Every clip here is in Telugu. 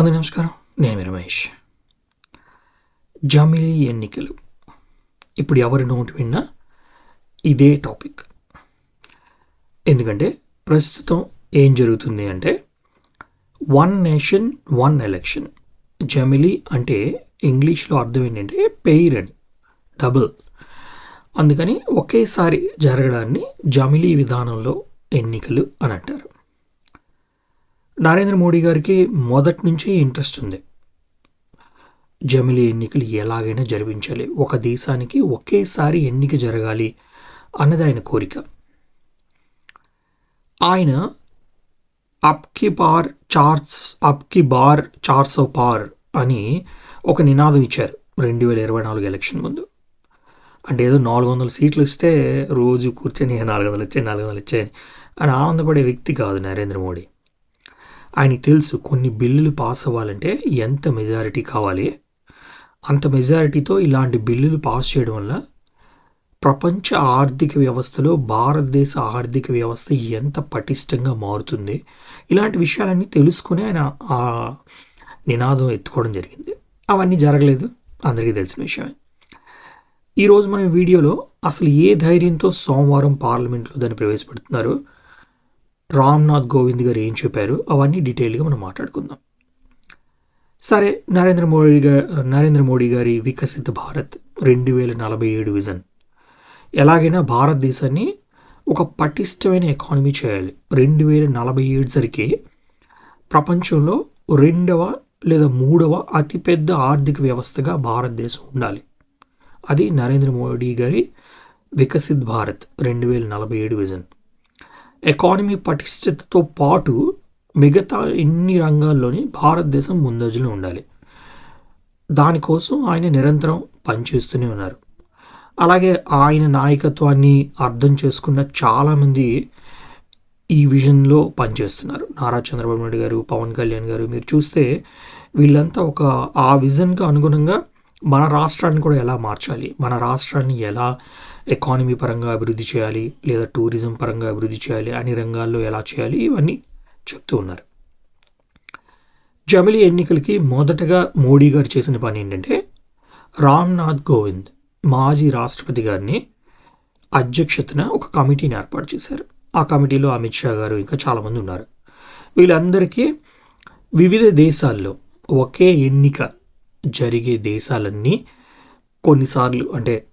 అందరి నమస్కారం. నేను మీ రమేష్. జమిలీ ఎన్నికలు. ఇప్పుడు ఎవరి నోటి విన్నా ఇదే టాపిక్. ఎందుకంటే ప్రస్తుతం ఏం జరుగుతుంది అంటే వన్ నేషన్ వన్ ఎలక్షన్. జమిలీ అంటే ఇంగ్లీష్లో అర్థం ఏంటంటే పెయిర్ అని డబుల్. అందుకని ఒకేసారి జరగడాన్ని జమిలీ విధానంలో ఎన్నికలు అని అంటారు. నరేంద్ర మోడీ గారికి మొదటి నుంచి ఇంట్రెస్ట్ ఉంది. జమిలీ ఎన్నికలు ఎలాగైనా జరిపించాలి. ఒక దేశానికి ఒకేసారి ఎన్నిక జరగాలి అన్నది ఆయన కోరిక. ఆయన అప్కి పార్ చార్ట్స్ అప్కి బార్ చార్స్ ఆఫ్ పార్ అని ఒక నినాదం ఇచ్చారు రెండు వేల ఇరవై నాలుగు ఎలక్షన్ ముందు. అంటే ఏదో నాలుగు వందల సీట్లు ఇస్తే రోజు కూర్చొని నాలుగు వందలు వచ్చాయి నాలుగు వందలు వచ్చాయని అని ఆనందపడే వ్యక్తి కాదు నరేంద్ర మోడీ. ఆయనకి తెలుసు కొన్ని బిల్లులు పాస్ అవ్వాలంటే ఎంత మెజారిటీ కావాలి. అంత మెజారిటీతో ఇలాంటి బిల్లులు పాస్ చేయడం వల్ల ప్రపంచ ఆర్థిక వ్యవస్థలో భారతదేశ ఆర్థిక వ్యవస్థ ఎంత పటిష్టంగా మారుతుంది. ఇలాంటి విషయాలన్నీ తెలుసుకుని ఆయన ఆ నినాదం ఎత్తుకోవడం జరిగింది. అవన్నీ జరగలేదు. అందరికీ తెలిసిన విషయమే. ఈరోజు మన వీడియోలో అసలు ఏ ధైర్యంతో సోమవారం పార్లమెంట్లో దాన్ని ప్రవేశపెడుతున్నారు? రామ్నాథ్ గోవింద్ గారు ఏం చెప్పారు? అవన్నీ డీటెయిల్గా మనం మాట్లాడుకుందాం. సరే నరేంద్ర మోడీ గారు నరేంద్ర మోడీ గారి వికసిత భారత్ రెండు వేల నలభై ఏడు విజన్ ఎలాగైనా భారతదేశాన్ని ఒక పటిష్టమైన ఎకానమీ చేయాలి. రెండు వేల నలభై ఏడు సరికి ప్రపంచంలో రెండవ లేదా మూడవ అతిపెద్ద ఆర్థిక వ్యవస్థగా భారతదేశం ఉండాలి. అది నరేంద్ర మోడీ గారి వికసిత్ భారత్ రెండు వేల నలభై ఏడు విజన్ ఎకానమీ పటిష్టతతో పాటు మిగతా ఎన్ని రంగాల్లోని భారతదేశం ముందంజలో ఉండాలి. దానికోసం ఆయన నిరంతరం పనిచేస్తూనే ఉన్నారు. అలాగే ఆయన నాయకత్వాన్ని అర్థం చేసుకున్న చాలామంది ఈ విజన్లో పనిచేస్తున్నారు. నారా చంద్రబాబు నాయుడు గారు పవన్ కళ్యాణ్ గారు మీరు చూస్తే వీళ్ళంతా ఒక ఆ విజన్కు అనుగుణంగా మన రాష్ట్రాన్ని కూడా ఎలా మార్చాలి? మన రాష్ట్రాన్ని ఎలా ఎకానమీ పరంగా అభివృద్ధి చేయాలి? లేదా టూరిజం పరంగా అభివృద్ధి చేయాలి? అన్ని రంగాల్లో ఎలా చేయాలి? ఇవన్నీ చెప్తూ ఉన్నారు. జమిలీ ఎన్నికలకి మొదటగా మోడీ గారు చేసిన పని ఏంటంటే రామ్నాథ్ కోవింద్ మాజీ రాష్ట్రపతి గారిని అధ్యక్షతన ఒక కమిటీని ఏర్పాటు చేశారు. ఆ కమిటీలో అమిత్ షా గారు ఇంకా చాలామంది ఉన్నారు. వీళ్ళందరికీ వివిధ దేశాల్లో ఒకే ఎన్నిక జరిగే దేశాలన్నీ కొన్నిసార్లు అంటే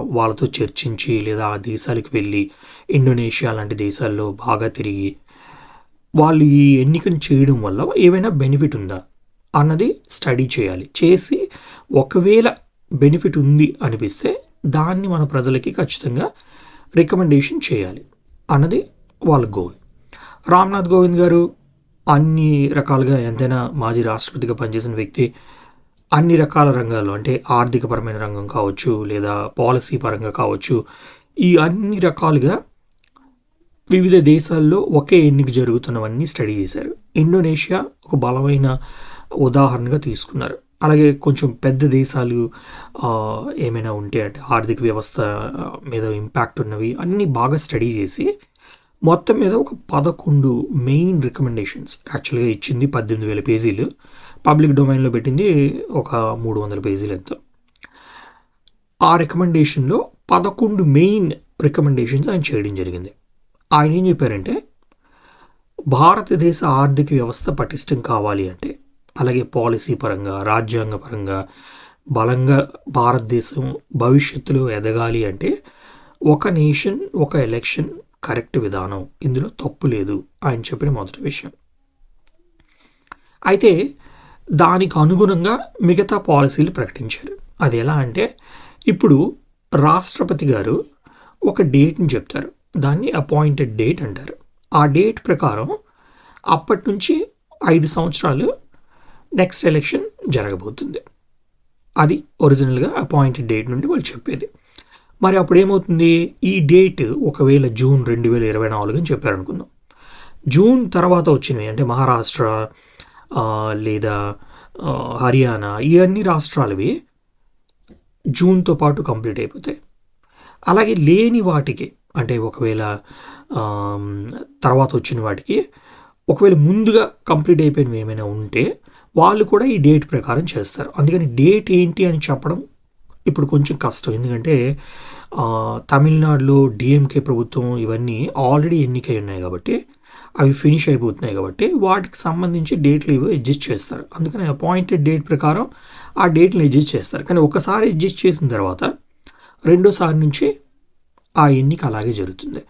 వాళ్ళతో చర్చించి లేదా ఆ దేశాలకు వెళ్ళి ఇండోనేషియా లాంటి దేశాల్లో బాగా తిరిగి వాళ్ళు ఈ ఎన్నికను చేయడం వల్ల ఏమైనా బెనిఫిట్ ఉందా అన్నది స్టడీ చేయాలి. చేసి ఒకవేళ బెనిఫిట్ ఉంది అనిపిస్తే దాన్ని మన ప్రజలకి ఖచ్చితంగా రికమెండేషన్ చేయాలి అన్నది వాళ్ళ గోల్. రామ్నాథ్ కోవింద్ గారు అన్ని రకాలుగా ఎంతైనా మాజీ రాష్ట్రపతిగా పనిచేసిన వ్యక్తి అన్ని రకాల రంగాల్లో అంటే ఆర్థికపరమైన రంగం కావచ్చు లేదా పాలసీ పరంగా కావచ్చు ఈ అన్ని రకాలుగా వివిధ దేశాల్లో ఒకే ఎన్నిక జరుగుతున్నవన్నీ స్టడీ చేశారు. ఇండోనేషియా ఒక బలమైన ఉదాహరణగా తీసుకున్నారు. అలాగే కొంచెం పెద్ద దేశాలు ఏమైనా ఉంటే అంటే ఆర్థిక వ్యవస్థ మీద ఇంపాక్ట్ ఉన్నవి అన్నీ బాగా స్టడీ చేసి మొత్తం మీద ఒక పదకొండు మెయిన్ రికమెండేషన్స్ యాక్చువల్గా ఇచ్చింది పద్దెనిమిది వేల పేజీలు. పబ్లిక్ డొమైన్లో పెట్టింది ఒక మూడు వందల పేజీలు ఎంత ఆ రికమెండేషన్లో పదకొండు మెయిన్ రికమెండేషన్స్ ఆయన చేయడం జరిగింది. ఆయన ఏం చెప్పారంటే భారతదేశ ఆర్థిక వ్యవస్థ పటిష్టం కావాలి అంటే అలాగే పాలసీ పరంగా రాజ్యాంగ పరంగా బలంగా భారతదేశం భవిష్యత్తులో ఎదగాలి అంటే ఒక నేషన్ ఒక ఎలక్షన్ కరెక్ట్ విధానం. ఇందులో తప్పు లేదు ఆయన చెప్పిన మొదటి విషయం. అయితే దానికి అనుగుణంగా మిగతా పాలసీలు ప్రకటించారు. అది ఎలా అంటే ఇప్పుడు రాష్ట్రపతి గారు ఒక డేట్ని చెప్తారు. దాన్ని అపాయింటెడ్ డేట్ అంటారు. ఆ డేట్ ప్రకారం అప్పటి నుంచి ఐదు సంవత్సరాలు నెక్స్ట్ ఎలక్షన్ జరగబోతుంది. అది ఒరిజినల్గా అపాయింటెడ్ డేట్ నుండి వాళ్ళు చెప్పేది. మరి అప్పుడు ఏమవుతుంది? ఈ డేట్ ఒకవేళ జూన్ రెండు వేల ఇరవై నాలుగు అని చెప్పారనుకుందాం. జూన్ తర్వాత వచ్చినవి అంటే మహారాష్ట్ర లేదా హర్యానా ఇవన్నీ రాష్ట్రాలవి జూన్తో పాటు కంప్లీట్ అయిపోతాయి. అలాగే లేని వాటికి అంటే ఒకవేళ తర్వాత వచ్చిన వాటికి ఒకవేళ ముందుగా కంప్లీట్ అయిపోయినవి ఏమైనా ఉంటే వాళ్ళు కూడా ఈ డేట్ ప్రకారం చేస్తారు. అందుకని డేట్ ఏంటి అని చెప్పడం ఇప్పుడు కొంచెం కష్టం. ఎందుకంటే తమిళనాడులో డిఎంకే ప్రభుత్వం ఇవన్నీ ఆల్రెడీ ఎన్నికై ఉన్నాయి కాబట్టి అవి ఫినిష్ అయిపోతున్నాయి కాబట్టి వాటికి సంబంధించి డేట్లు ఇవి అడ్జస్ట్ చేస్తారు. అందుకని అపాయింటెడ్ డేట్ ప్రకారం ఆ డేట్ని అడ్జస్ట్ చేస్తారు. కానీ ఒకసారి అడ్జస్ట్ చేసిన తర్వాత రెండోసారి నుంచి ఆ ఎన్నిక అలాగే జరుగుతుంది.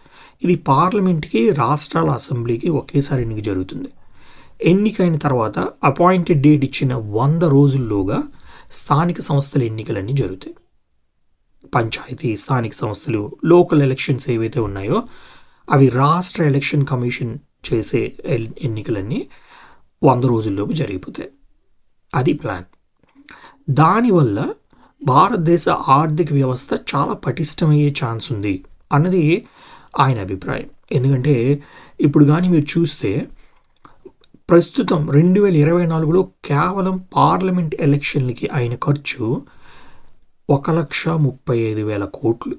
ఇది పార్లమెంట్కి రాష్ట్రాల అసెంబ్లీకి ఒకేసారి ఎన్నిక జరుగుతుంది. ఎన్నికైన తర్వాత అపాయింటెడ్ డేట్ ఇచ్చిన వంద రోజుల్లోగా స్థానిక సంస్థల ఎన్నికలన్నీ జరుగుతాయి. పంచాయతీ స్థానిక సంస్థలు లోకల్ ఎలక్షన్స్ ఏవైతే ఉన్నాయో అవి రాష్ట్ర ఎలక్షన్ కమిషన్ చేసే ఎన్నికలన్నీ వంద రోజుల్లోపు జరిగిపోతాయి. అది ప్లాన్. దానివల్ల భారతదేశ ఆర్థిక వ్యవస్థ చాలా పటిష్టమయ్యే ఛాన్స్ ఉంది అన్నది ఆయన అభిప్రాయం. ఎందుకంటే ఇప్పుడు కానీ మీరు చూస్తే ప్రస్తుతం రెండు వేల ఇరవై నాలుగులో కేవలం పార్లమెంట్ ఎలక్షన్లకి అయిన ఖర్చు ఒక లక్ష ముప్పై ఐదు వేల కోట్లు.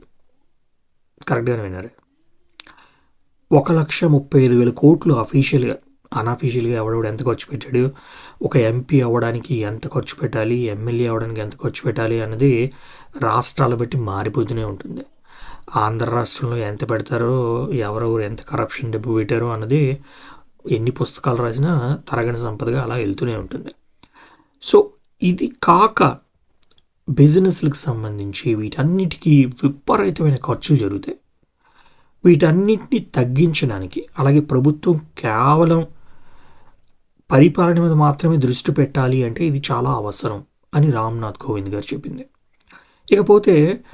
కరెక్ట్గానే విన్నారు? ఒక లక్ష ముప్పై ఐదు వేల కోట్లు అఫీషియల్గా అన్అఫీషియల్గా ఎవడెవడు ఎంత ఖర్చు పెట్టాడు? ఒక ఎంపీ అవ్వడానికి ఎంత ఖర్చు పెట్టాలి? ఎమ్మెల్యే అవ్వడానికి ఎంత ఖర్చు పెట్టాలి అన్నది రాష్ట్రాలు బట్టి మారిపోతూనే ఉంటుంది. ఆంధ్ర రాష్ట్రంలో ఎంత పెడతారో ఎవరెవరు ఎంత కరప్షన్ డబ్బు పెట్టారో అన్నది ఎన్ని పుస్తకాలు రాసినా తరగని సంపదగా అలా వెళ్తూనే ఉంటుంది. సో ఇది కాక బిజినెస్లకు సంబంధించి వీటన్నిటికీ విపరీతమైన ఖర్చులు జరుగుతాయి. వీటన్నిటిని తగ్గించడానికి అలాగే ప్రభుత్వం కేవలం పరిపాలన మీద మాత్రమే దృష్టి పెట్టాలి అంటే ఇది చాలా అవసరం అని రామ్నాథ్ కోవింద్ గారు చెప్పింది. ఇకపోతే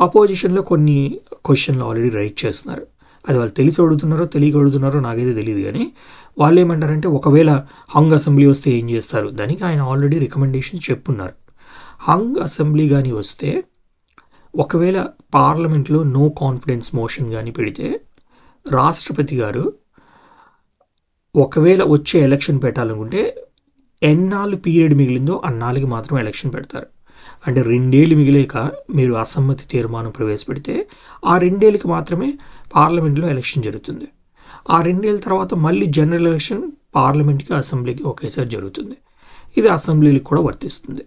అపోజిషన్లో కొన్ని క్వశ్చన్లు ఆల్రెడీ రైట్ చేస్తున్నారు. అది వాళ్ళు తెలిసి అడుగుతున్నారో తెలియక అడుగుతున్నారో నాకైతే తెలియదు కానీ వాళ్ళు ఏమంటారంటే ఒకవేళ హంగ్ అసెంబ్లీ వస్తే ఏం చేస్తారు? దానికి ఆయన ఆల్రెడీ రికమెండేషన్ చెప్పున్నారు. హంగ్ అసెంబ్లీ కానీ వస్తే ఒకవేళ పార్లమెంట్లో నో కాన్ఫిడెన్స్ మోషన్ కానీ పెడితే రాష్ట్రపతి గారు ఒకవేళ వచ్చే ఎలక్షన్ పెట్టాలనుకుంటే ఎన్నాళ్ళు పీరియడ్ మిగిలిందో అన్నాళ్ళకి మాత్రం ఎలక్షన్ పెడతారు. అంటే రెండేళ్ళు మిగిలేక మీరు అసమ్మతి తీర్మానం ప్రవేశపెడితే ఆ రెండేళ్ళకి మాత్రమే పార్లమెంట్లో ఎలక్షన్ జరుగుతుంది. ఆ రెండేళ్ళ తర్వాత మళ్ళీ జనరల్ ఎలక్షన్ పార్లమెంట్కి అసెంబ్లీకి ఒకేసారి జరుగుతుంది. ఇది అసెంబ్లీలకు కూడా వర్తిస్తుంది.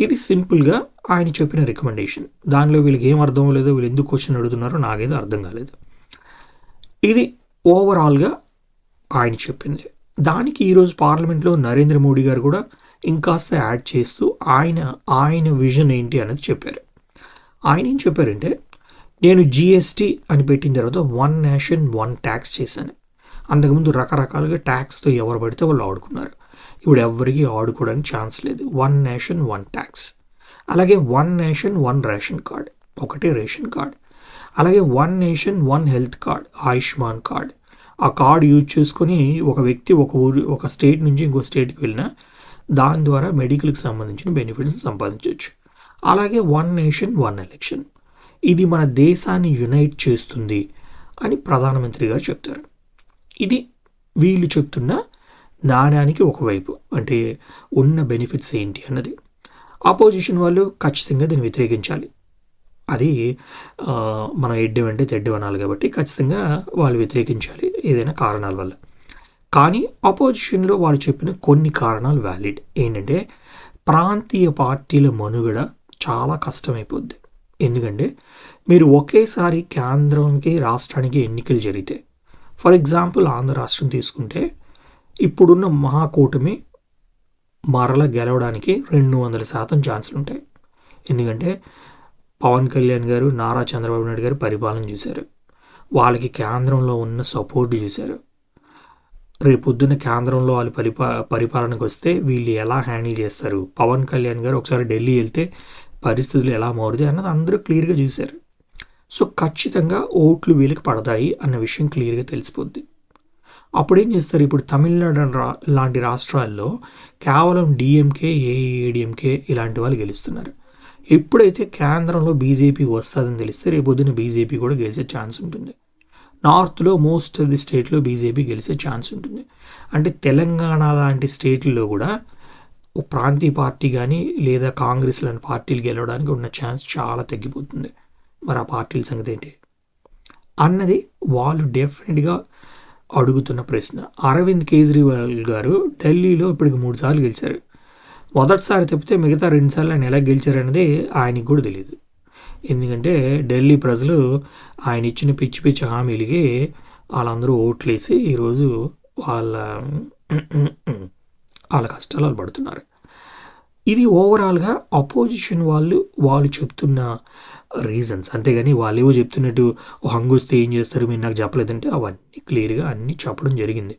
ఇది సింపుల్గా ఆయన చెప్పిన రికమెండేషన్. దానిలో వీళ్ళకి ఏం అర్థం లేదో వీళ్ళు ఎందుకు క్వశ్చన్ అడుగుతున్నారో నాకేదో అర్థం కాలేదు. ఇది ఓవరాల్గా ఆయన చెప్పింది. దానికి ఈరోజు పార్లమెంట్లో నరేంద్ర మోడీ గారు కూడా ఇంకాస్త యాడ్ చేస్తూ ఆయన ఆయన విజన్ ఏంటి అనేది చెప్పారు. ఆయన ఏం చెప్పారంటే నేను జిఎస్టీ అని పెట్టిన తర్వాత వన్ నేషన్ వన్ ట్యాక్స్ చేశాను. అంతకుముందు రకరకాలుగా ట్యాక్స్తో ఎవరు పడితే వాళ్ళు ఆడుకున్నారు. ఇప్పుడు ఎవరికి ఆడుకోవడానికి ఛాన్స్ లేదు. వన్ నేషన్ వన్ ట్యాక్స్ అలాగే one nation one ration card. ఒకటే రేషన్ కార్డ్. అలాగే one nation one health card Ayushman card. ఆ కార్డ్ యూజ్ చేసుకొని ఒక వ్యక్తి ఒక ఊరు ఒక స్టేట్ నుంచి ఇంకో స్టేట్కి వెళ్ళినా దాని ద్వారా మెడికల్కి సంబంధించిన బెనిఫిట్స్ సంపాదించవచ్చు అలాగే వన్ నేషన్ వన్ ఎలక్షన్ ఇది మన దేశాన్ని యునైట్ చేస్తుంది అని ప్రధానమంత్రి గారు చెప్తారు. ఇది వీళ్ళు చెప్తున్న నాణ్యానికి ఒకవైపు అంటే ఉన్న బెనిఫిట్స్ ఏంటి అన్నది. ఆపోజిషన్ వాళ్ళు ఖచ్చితంగా దీన్ని వ్యతిరేకించాలి. అది మనం ఎడ్డం అంటే తెడ్డం అనాలి కాబట్టి ఖచ్చితంగా వాళ్ళు వ్యతిరేకించాలి ఏదైనా కారణాల వల్ల. కానీ అపోజిషన్లో వాళ్ళు చెప్పిన కొన్ని కారణాలు వ్యాలిడ్. ఏంటంటే ప్రాంతీయ పార్టీల మనుగడ చాలా కష్టమైపోద్ది. ఎందుకంటే మీరు ఒకేసారి కేంద్రంకి రాష్ట్రానికి ఎన్నికలు జరిగితే ఫర్ ఎగ్జాంపుల్ ఆంధ్ర రాష్ట్రం తీసుకుంటే ఇప్పుడున్న మహాకూటమి మరల గెలవడానికి రెండు వందల శాతం ఛాన్సులు ఉంటాయి. ఎందుకంటే పవన్ కళ్యాణ్ గారు నారా చంద్రబాబు నాయుడు గారు పరిపాలన చూశారు. వాళ్ళకి కేంద్రంలో ఉన్న సపోర్ట్ చూశారు. రేపొద్దున కేంద్రంలో వాళ్ళు పరిపా పరిపాలనకు వస్తే వీళ్ళు ఎలా హ్యాండిల్ చేస్తారు? పవన్ కళ్యాణ్ గారు ఒకసారి ఢిల్లీ వెళ్తే పరిస్థితులు ఎలా మారుతాయి అన్నది అందరూ క్లియర్గా చూశారు. సో ఖచ్చితంగా ఓట్లు వీళ్ళకి పడతాయి అన్న విషయం క్లియర్గా తెలిసిపోద్ది. అప్పుడు ఏం చేస్తారు? ఇప్పుడు తమిళనాడు రా- లాంటి రాష్ట్రాల్లో కేవలం డిఎంకే ఏఐఏడిఎంకే ఇలాంటి వాళ్ళు గెలుస్తున్నారు. ఎప్పుడైతే కేంద్రంలో బీజేపీ వస్తుందని తెలిస్తే రేపొద్దున బీజేపీ కూడా గెలిచే ఛాన్స్ ఉంటుంది. నార్త్లో మోస్ట్ ఆఫ్ ది స్టేట్లో బీజేపీ గెలిచే ఛాన్స్ ఉంటుంది. అంటే తెలంగాణ లాంటి స్టేట్లో కూడా ప్రాంతీయ పార్టీ కానీ లేదా కాంగ్రెస్ లాంటి పార్టీలు గెలవడానికి ఉన్న ఛాన్స్ చాలా తగ్గిపోతుంది. మరి ఆ పార్టీల సంగతి ఏంటి? అన్నది వాళ్ళు డెఫినెట్గా అడుగుతున్న ప్రశ్న. అరవింద్ కేజ్రీవాల్ గారు ఢిల్లీలో ఇప్పటికి మూడు సార్లు గెలిచారు. మొదటిసారి తప్పితే మిగతా రెండుసార్లు ఆయన ఎలా గెలిచారనేది ఆయనకి కూడా తెలియదు ఎందుకంటే ఢిల్లీ ప్రజలు ఆయన ఇచ్చిన పిచ్చి పిచ్చి హామీలకి వాళ్ళందరూ ఓట్లేసి ఈరోజు వాళ్ళ వాళ్ళ కష్టాలు వాళ్ళు పడుతున్నారు. ఇది ఓవరాల్గా అపోజిషన్ వాళ్ళు వాళ్ళు చెప్తున్న రీజన్స్ అంతేగాని వాళ్ళు ఏవో చెప్తున్నట్టు "ఓ హంగు వస్తే ఏం చేస్తారు మీరు నాకు చెప్పలేదంటే అవన్నీ క్లియర్గా అన్నీ చెప్పడం జరిగింది.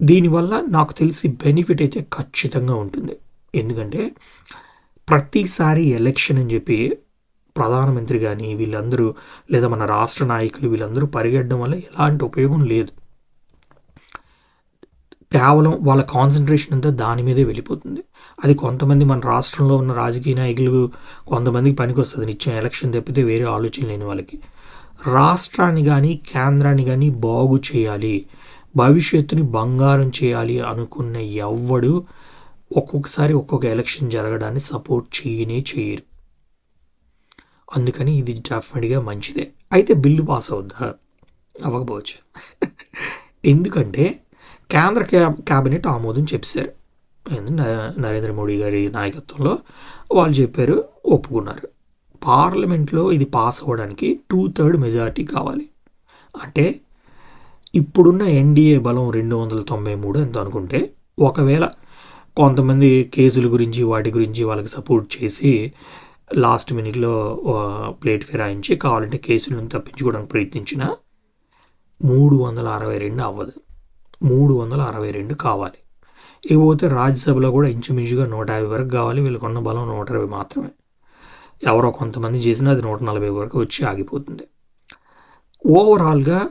దీనివల్ల నాకు తెలిసి బెనిఫిట్ అయితే ఖచ్చితంగా ఉంటుంది. ఎందుకంటే ప్రతిసారి ఎలక్షన్ అని చెప్పి ప్రధానమంత్రి కానీ వీళ్ళందరూ లేదా మన రాష్ట్ర నాయకులు వీళ్ళందరూ పరిగెట్టడం వల్ల ఎలాంటి ఉపయోగం లేదు. కేవలం వాళ్ళ కాన్సన్ట్రేషన్ అంతా దాని మీదే వెళ్ళిపోతుంది. అది కొంతమంది మన రాష్ట్రంలో ఉన్న రాజకీయ నాయకులు కొంతమందికి పనికి వస్తుంది నిత్యం ఎలక్షన్ తప్పితే వేరే ఆలోచన లేని వాళ్ళకి. రాష్ట్రాన్ని కానీ కేంద్రాన్ని కానీ బాగు చేయాలి. భవిష్యత్తుని బంగారం చేయాలి అనుకున్న ఎవ్వడు ఒక్కొక్కసారి ఒక్కొక్క ఎలక్షన్ జరగడాన్ని సపోర్ట్ చేయనే చేయరు. అందుకని ఇది డెఫినెట్గా మంచిదే. అయితే బిల్లు పాస్ అవుద్దా? అవ్వకపోవచ్చు. ఎందుకంటే కేంద్ర క్యాబ్ క్యాబినెట్ ఆమోదం చెప్పారు. నరేంద్ర మోడీ గారి నాయకత్వంలో వాళ్ళు చెప్పారు ఒప్పుకున్నారు. పార్లమెంట్లో ఇది పాస్ అవ్వడానికి టూ థర్డ్ మెజారిటీ కావాలి. అంటే ఇప్పుడున్న ఎన్డీఏ బలం రెండు వందల తొంభై మూడు ఎంత అనుకుంటే ఒకవేళ కొంతమంది కేసుల గురించి వాటి గురించి వాళ్ళకి సపోర్ట్ చేసి లాస్ట్ మినిట్లో ప్లేట్ ఫిరాయించి కావాలంటే కేసులను తప్పించుకోవడానికి ప్రయత్నించిన మూడు వందల అరవై రెండు అవ్వదు. మూడు వందల అరవై రెండు కావాలి. ఇకపోతే రాజ్యసభలో కూడా ఇంచుమించుగా నూట యాభై వరకు కావాలి. వీళ్ళకు ఉన్న బలం నూట ఇరవై మాత్రమే. ఎవరో కొంతమంది చేసినా అది నూట నలభై వరకు వచ్చి ఆగిపోతుంది. ఓవరాల్గా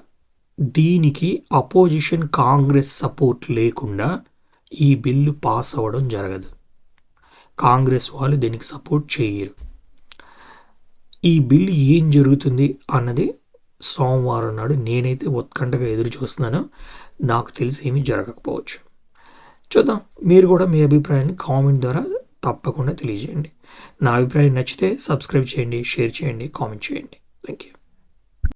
దీనికి అపోజిషన్ కాంగ్రెస్ సపోర్ట్ లేకుండా ఈ బిల్లు పాస్ అవ్వడం జరగదు. కాంగ్రెస్ వాళ్ళు దీనికి సపోర్ట్ చేయరు. ఈ బిల్లు ఏం జరుగుతుంది అన్నది సోమవారం నాడు నేనైతే ఉత్కంఠగా ఎదురు చూస్తున్నాను నాకు తెలిసి ఏమీ జరగకపోవచ్చు. చూద్దాం. మీరు కూడా మీ అభిప్రాయాన్ని కామెంట్ ద్వారా తప్పకుండా తెలియజేయండి. నా అభిప్రాయం నచ్చితే సబ్స్క్రైబ్ చేయండి షేర్ చేయండి కామెంట్ చేయండి. Thank you